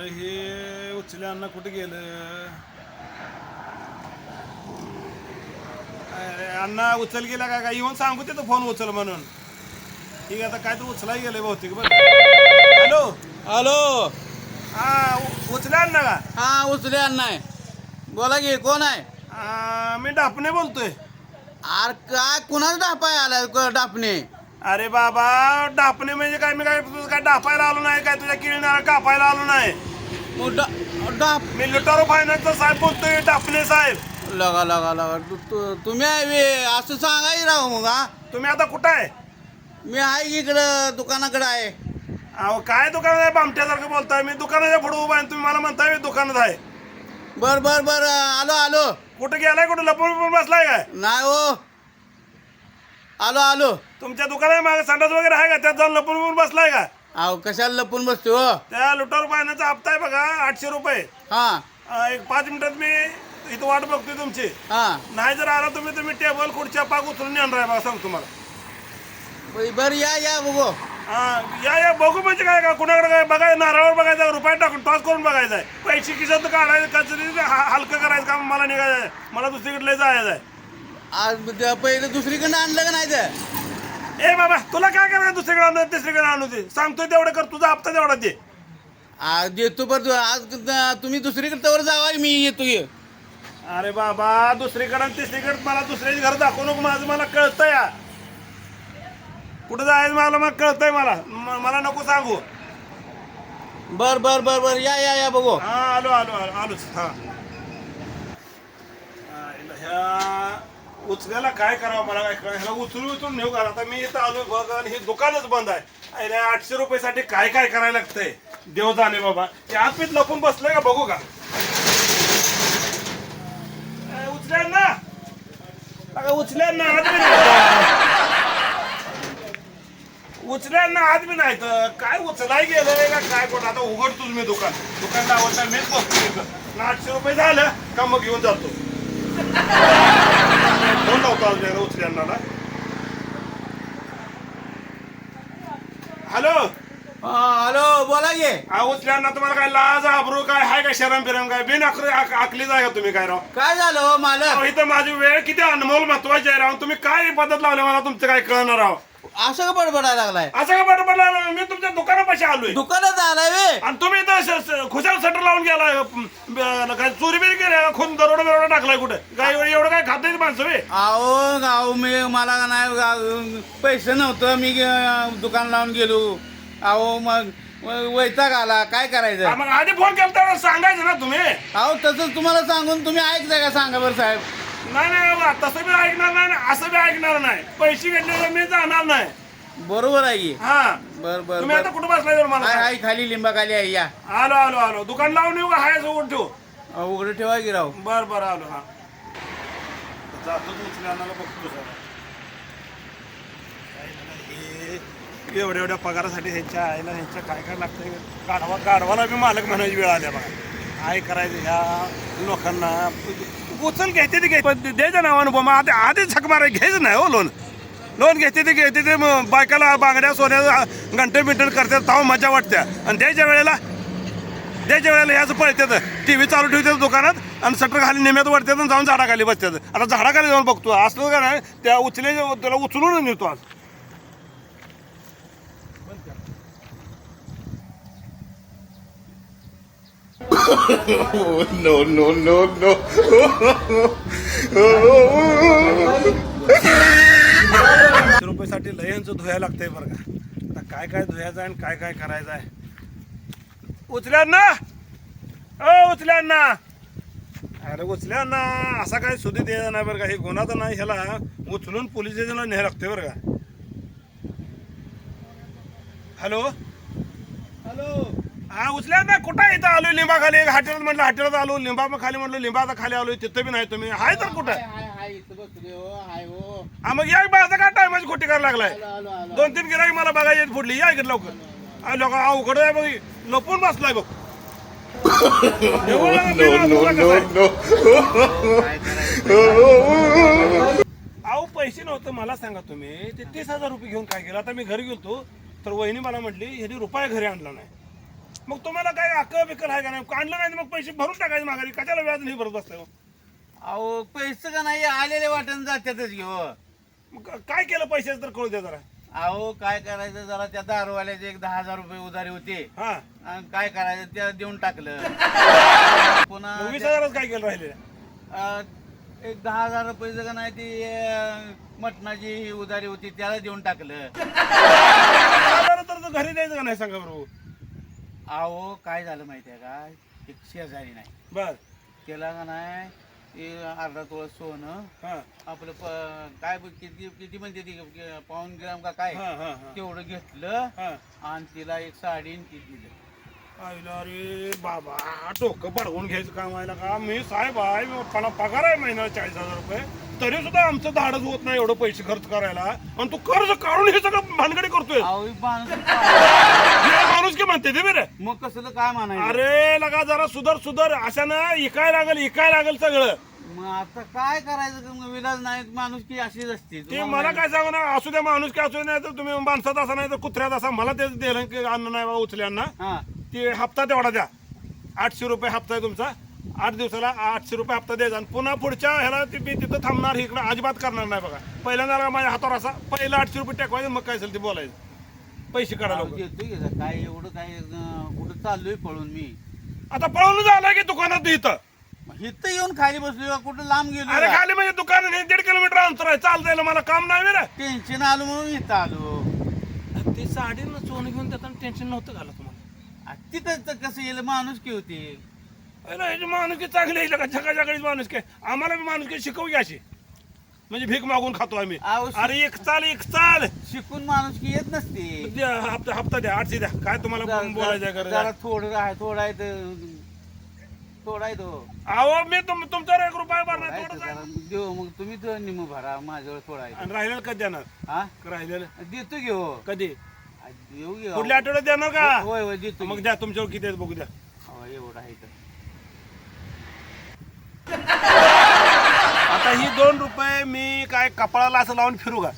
अरे हे उचले अन्न कुठे गेलं? अरे अण्णा उचल गेला का? काय येऊन सांगू ते फोन उचल म्हणून? ठीक आहे आता काय तर उचलाही गेले बहुतेक बरं. हॅलो? हॅलो? हा उ- उचले अण्णा का? हा उचले नाही बोला की कोण आहे? आ, मी डापणे बोलतोय. अरे काय कुणाच डापाय आलाय क- डापणे? अरे बाबा डापणे म्हणजे काय? मी काय तुझं काय डापायला आलो नाही? काय तुझ्या किळीनाला कापायला आलो नाही? डाप मी लुटारो फायनान्सचा साहेब बोलतोय डापणे साहेब. लगा लगा लगा. तु- तु- तुम्ही आहे बे, असं सांगाय राहू मग हा. तुम्ही आता कुठं आहे? मी आहे इकडं दुकानाकडे आहे. अहो काय दुकानात आहे? बामट्यासारखं बोलताय. मी दुकानाच्या पुढे उभा आहे तुम्ही मला म्हणताय मी दुकानात आहे. बर बर बर. आलो आलो. कुठे गेलाय? कुठे लपून लपून बसलाय काय? नाही हो. आलो आलो. तुमच्या दुकानात मागे संडास वगैरे आहे का? त्यात जाऊन लपून लपून बसलाय का? अहो कशाला लपून बसतो हो? त्या लुटारो फायनान्सचा हप्ता आहे बघा आठशे रुपये. हा. अं, एक पाच मिनिटात मी इथं वाट बघतोय तुमची. हा. नाही जर आला तुम्ही तुम्ही टेबल खुर्च्या पाक उचलून येणार आहे बघा सांगतो तुम्हाला. बर- बर या या बघू. हा, या या बघू म्हणजे काय का कुणाकडे काय बघायचं नारळावर बघायचं रुपये टाकून टॉस करून बघायचं आहे. पैसे खिशात काढायचं कचरी हलकं करायचं काम मला निघायचं आहे. मला दुसरीकडे जायचं आहे. आज पहिलं दुसरीकडनं आणलं का नाही ते? ए बाबा तुला काय करायचं दुसरीकडे आणू तिसरीकडे आणू दे सांगतोय तेवढं कर तुझा हप्ता तेवढा दे. आज देतो पर आज तुम्ही दुसरीकडे तवर जावा मी येतो की अरे बाबा दुसरीकडे आणि तिसरीकडे मला दुसऱ्याची घर दाखवू नको माझं मला कळतं या कुठं जायचं मला मग कळतंय मला. म- मला नको सांगू. बर बर बर बर. या या या बघू. हा आलो आलो आलो आलोच. हा. हा, ह्या. उचल्याला काय करावं मला काय कळ ह्याला उचलून उचलून नेऊ का आता मी इथं आलो बघ आणि हे दुकानच बंद आहे. अरे आठशे रुपयासाठी काय काय करायला लागतंय? देव जाणे बाबा. ते आतमीत लपून बसलंय का बघू का? उचल्या ना. अगं उचल्या ना आत बी उचल्या ना आत बी नाही. तर काय उचलाय गेलंय का काय कोण आता उघडतोच मी दुकान. दुकान लावत नाही मीच बसतो इथं. ना आठशे रुपये झालं का मग घेऊन जातो. फोन लावतो आज जरा उचल्यांना ना हॅलो हॅलो बोला हा उचल्यांना तुम्हाला काय लाज आबरू काय हाय का शरम बिरम काय बिन आकली जाय का तुम्ही काय राव काय झालं मालक इथं माझी वेळ किती अनमोल महत्वाची आहे राव तुम्ही काय पद्धत लावली मला तुमचं काय कळणार राव असं का बडबडायला लागलाय? असं का बट पडला मी तुमच्या दुकानापाशी आलोय. दुकानात आलाय वे आणि तुम्ही स- स- खुशाल सटर लावून गेला ब- काय चोरी बिरी केली का? खून दरोडा बिरोडा टाकलाय कुठे? काय एवढं एवढं काय खात माणसं बे अहो अहो मी मला का नाही पैसे नव्हतं. मी दुकान लावून गेलो. अहो मग वैताग आला. काय करायचं? मग आधी फोन केला सांगायचं ना तुम्ही. अहो तसंच तुम्हाला सांगून तुम्ही ऐकताय का? सांगा बरं साहेब. नाही नाही बाबा, तसं बी ऐकणार नाही आणि असं बी ऐकणार नाही. पैसे घेतले मी जाणार नाही. बरोबर आहे की? हा. बर बर तुम्ही आता बर. कुठं बसलाय जर हाय मला हाय खाली लिंबा खाली आहे या. आलो आलो आलो. दुकान लावून येऊ का? हाय उघड ठेवू. अहो, उघडं ठेवा की राव. बर बर आलो हा. जातो उचल्याला बघतो जरा. हे एवढ्या एवढ्या पगारासाठी ह्यांच्या आईला ह्यांच्या काय काय लागतंय? गाढवा गाढवाला बी मालक म्हणायची वेळ आल्या बघा. काय करायचं? ह्या लोकांना उचल घेते ते घे. पण द्यायचं ना अनुभव मग आता आधीच झक मारायला घ्यायचं नाही हो लोन. लोन घेते ते घेते ते मग बायकाला बांगड्या सोन्या घंटे मिंटन करतात तेव्हा मजा वाटत्या. आणि द्यायच्या वेळेला द्यायच्या वेळेला याचं पळतात टी व्ही चालू ठेवतात दुकानात आणि सटर खाली निम्यात वरतात आणि जाऊन झाडाखाली बसतात आता झाडाखाली जाऊन बघतो. असलं का नाही त्या उचले त्याला उचलून नेतो आज. no, no, no, no. रुपयासाठी लयनचं धुया लागतंय बरं का. आता काय काय धुयाचं आहे आणि काय काय करायचं आहे. उचल्यांना अ उचल्यांना अरे उचल्यांना असा काय सुधी द्यायचा नाही बरं का. हे गुन्हा तर नाही ह्याला उचलून पोलीस स्टेशनला न्याय लागते बरं का. हॅलो? हॅलो? हा उचल्यांना कुठं इथं? आलो लिंबा खाली हाटेलात म्हटलं हाटेलात आलो. लिंबा मग खाली म्हटलं लिंबाचा खाली आलो तिथं बी नाही तुम्ही. हाय तर कुठं? हाय हाय इथं बसले हो हाय हो. हा मग या माझा काय टायमाची खोटी करायला लागलाय? दोन तीन गिराईक मला बघायची पुढली. या इकडे लवकर. आ, लोक अवघड आहे बघ. लपून बसलाय बघ. अहो पैसे नव्हतं मला सांगा तुम्ही. ते तीस हजार रुपये घेऊन काय केलं? आता मी घरी गेलतो तर वहिनी मला म्हटली ह्यानी रुपया घरी आणला नाही. मग तुम्हाला काय अक्कल बिकल आहे का नाही? काढलं नाही तर मग पैसे भरून टाकायचे माघारी. कशाला व्याज नाही भरत बसताय हो? अहो पैसे का नाही? आलेले वाटण जात्यातच घेऊ मग काय केलं पैशाचं तर कळू द्या जरा. अहो काय करायचं? जरा त्या दारूवाल्याचे एक दहा हजार रुपये उधारी होते. हा. आणि काय करायचं? त्या देऊन टाकलं. पुन्हा मग वीस हजारच काय केलं राहिले अं, एक दहा हजार रुपये जर का नाही ती अं, मटणाची ही उधारी होती त्याला देऊन टाकलं. हजार तर तो घरी द्यायचं का नाही? सांगा बरोबर अहो काय झालं माहितीये का? एक शेजारी नाही. बर. त्याला का नाही ते अर्धा तोळा सोनं हा. आपलं प- काय ब- किती किती म्हणते ती क- पाऊन ग्राम का काय? हा हा हा. तेवढं घेतलं हा. आणि तिला एक साडी आणि ती दिलं. आईला अरे बाबा डोकं पडवून घ्यायचं काम आहे ना का? मी साहेब आहे मला पगार आहे महिन्याला चाळीस हजार रुपये. तरी सुद्धा आमचं धाडच होत नाही एवढं पैसे खर्च करायला. आणि तू कर्ज काढून हे सगळं भानगडी करतोय. अहो ही माणूस हे माणूस की म्हणते ते बरे मग कसलं काय म्हणायचं? अरे लगा जरा सुधर सुधर. अशानं इकाय लागल इकाय लागल सगळं. मग आता काय करायचं? मग विलाज नाही माणूस की अशीच असते. ते मला काय सांगा ना असू द्या माणूस की असू नाही तर तुम्ही माणसात असा नाही तर कुत्र्यात असा. मला तेच दिलं की अन्न नाही बाबा उचल्यांना हा. ते हप्ता तेवढा द्या. आठशे रुपये हप्ता आहे तुमचा. आठ दिवसाला आठशे रुपये हप्ता द्यायचा आणि पुन्हा पुढच्या ह्याला ते मी तिथं थांबणार इकडं अजिबात करणार नाही बघा. पहिल्यांदा माझ्या हातावर असा पहिला आठशे रुपये टाकवायचे मग काय असेल ते बोलायचं. पैसे काढा अहो, लवकर. देतो की आता. काय एवढं काय कुठं चाललोय पळून मी? आता पळून झालं की दुकानात इथं. मग इथं येऊन खाली बसलो कुठं लांब गेलो अरे खाली म्हणजे दुकान आहे, दीड किलोमीटर अंतर आहे. चालता येईल मला काम नाही रे टेन्शन आलं म्हणून इथं आलो. ते साडी सोनं घेऊन देताना टेन्शन नव्हतं झालं तुम्हाला. आ, तिथं कसं येईल? माणूस की होती. माणुसकी चांगली आहे का झकाझकाळीच माणुसकी आहे. आम्हाला बी माणुसकी शिकवू अशी. म्हणजे भीक मागून खातो आम्ही. अहो, अरे एक चाल एक चाल. शिकून माणूस की येत नसते. द्या, हप्ता हप्ता द्या आठशे द्या. काय तुम्हाला बोलायचं जरा गरज थोडं आहे थोडा आहे थोडा आहे तो. अहो मी तुम तुमच्यावर एक रुपया थोडा भरणार. जरा देऊ मग तुम्ही निम भरा माझ्यावर थोडा आहे. आणि राहिलेलं कधी देणार? हा? राहिलेलं? देतो घेऊ कधी? देऊ घेऊ पुढल्या आठवड्यात देणार का? होय होय देतो मग. द्या तुमच्यावर किती आहेत बघू द्या. हो, एवढं आहे तर. आता ही दोन रुपये मी काय कपाळाला असं लावून फिरू का?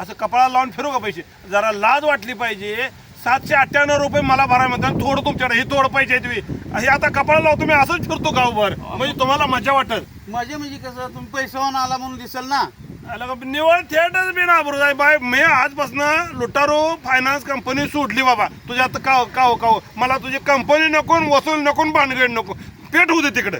असं कपाळाला लावून फिरू का पैसे? जरा लाज वाटली पाहिजे. सातशे अठ्ठ्याण्णव रुपये मला भराय म्हणतात थोडं तुमच्याकडे हे थोडं पैसे आहेत तुम्ही हे आता कपाळाला लावतो मी असंच फिरतो गावभर. म्हणजे तुम्हाला मजा वाटत माझे म्हणजे कसं तुम्ही पैशावर आला म्हणून दिसेल ना? आलं का? निवड थिएटर बी ना बरोबर आहे बाय मी आजपासून लुटारो फायनान्स कंपनी सोडली बाबा. तुझ्या आता काव काव काव. मला तुझी कंपनी नको वसूल नको भानगड नको. पेट होऊ दे तिकडे.